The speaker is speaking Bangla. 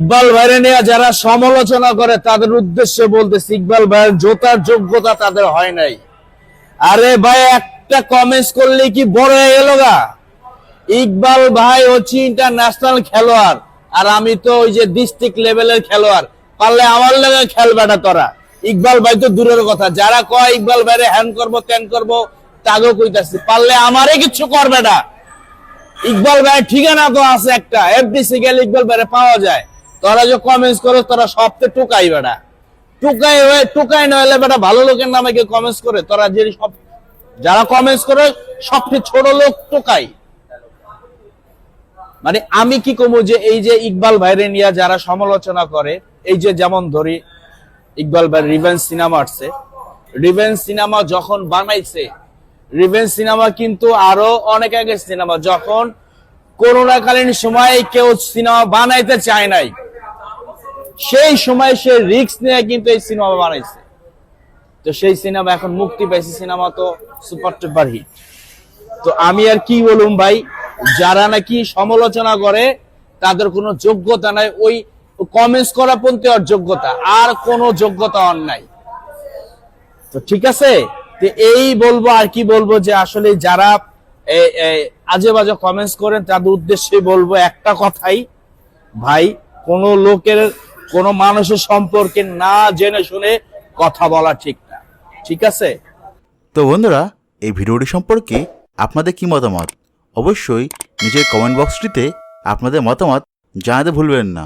ইকবাল ভাইরে নিয়ে যারা সমালোচনা করে, তাদের উদ্দেশ্যে বলতেছে, ইকবাল ভাইয়ের জোতার যোগ্যতা তাদের হয় নাই। আরে ভাই, একটা কমেন্টস করলে কি বড় হয়ে গেল গা? ইকবাল ভাই হচ্ছে ইন্টারন্যাশনাল খেলোয়াড়, আর আমি তো ওই যে ডিস্ট্রিক্ট লেভেলের খেলোয়াড়, পারলে আমার লেগে খেলবেটা তোরা। ইকবাল ভাই তো দূরের কথা, যারা কয় ইকবাল ভাইরে হ্যান করব ত্যান করব তাগো কইতাছি, পারলে আমারে কিছু করবে না ইকবাল ভাই ঠিকানা তো আছে একটা এফডিসি গেলে ইকবাল ভাইরে পাওয়া যায়। তোরা যে কমেন্টস করো তোরা সবতে টুকাই বেটা। টুকাই হয়ে, টুকাই নইলে বেটা ভালো লোকের নামে কেউ কমেন্টস করে। তোরা যে সব যারা কমেন্টস করে সবচেয়ে ছোট লোক টুকাই। মানে আমি কি কমু যে এই যে ইকবাল ভাইরে নিয়ে যারা সমালোচনা করে, এই যে যেমন ধরি, ইকবাল ভাই রিভেন্স সিনেমা আসছে। রিভেন্স সিনেমা যখন বানাইছে রিভেন্স সিনেমা কিন্তু আরও অনেক আগে সিনেমা যখন করোনাকালীন সময় কেউ সিনেমা বানাইতে চায় নাই সেই সময় সে রিস্ক নিয়ে কিন্তু এই সিনেমা বানাইছে। তো সেই সিনেমা এখন মুক্তি পাইছে সিনেমা তো সুপার টুপার হিট। তো আমি আর কি বলুম ভাই, যারা নাকি সমালোচনা করে, তাদের কোনো যোগ্যতা নাই। ওই কমেন্টস করা পর্যন্ত আর যোগ্যতা, আর কোনো যোগ্যতা ওর নাই। তো ঠিক আছে? তো এই বলব আর কি বলব যে আসলে যারা আজে বাজে কমেন্টস করেন, তাদের উদ্দেশ্যে বলব একটা কথাই, ভাই, কোন লোকের কোন মানুষের সম্পর্কে না জেনে শুনে কথা বলা ঠিক না। ঠিক আছে? তো বন্ধুরা, এই ভিডিওটি সম্পর্কে আপনাদের কি মতামত? অবশ্যই নিজের কমেন্ট বক্সটিতে আপনাদের মতামত জানাতে ভুলবেন না।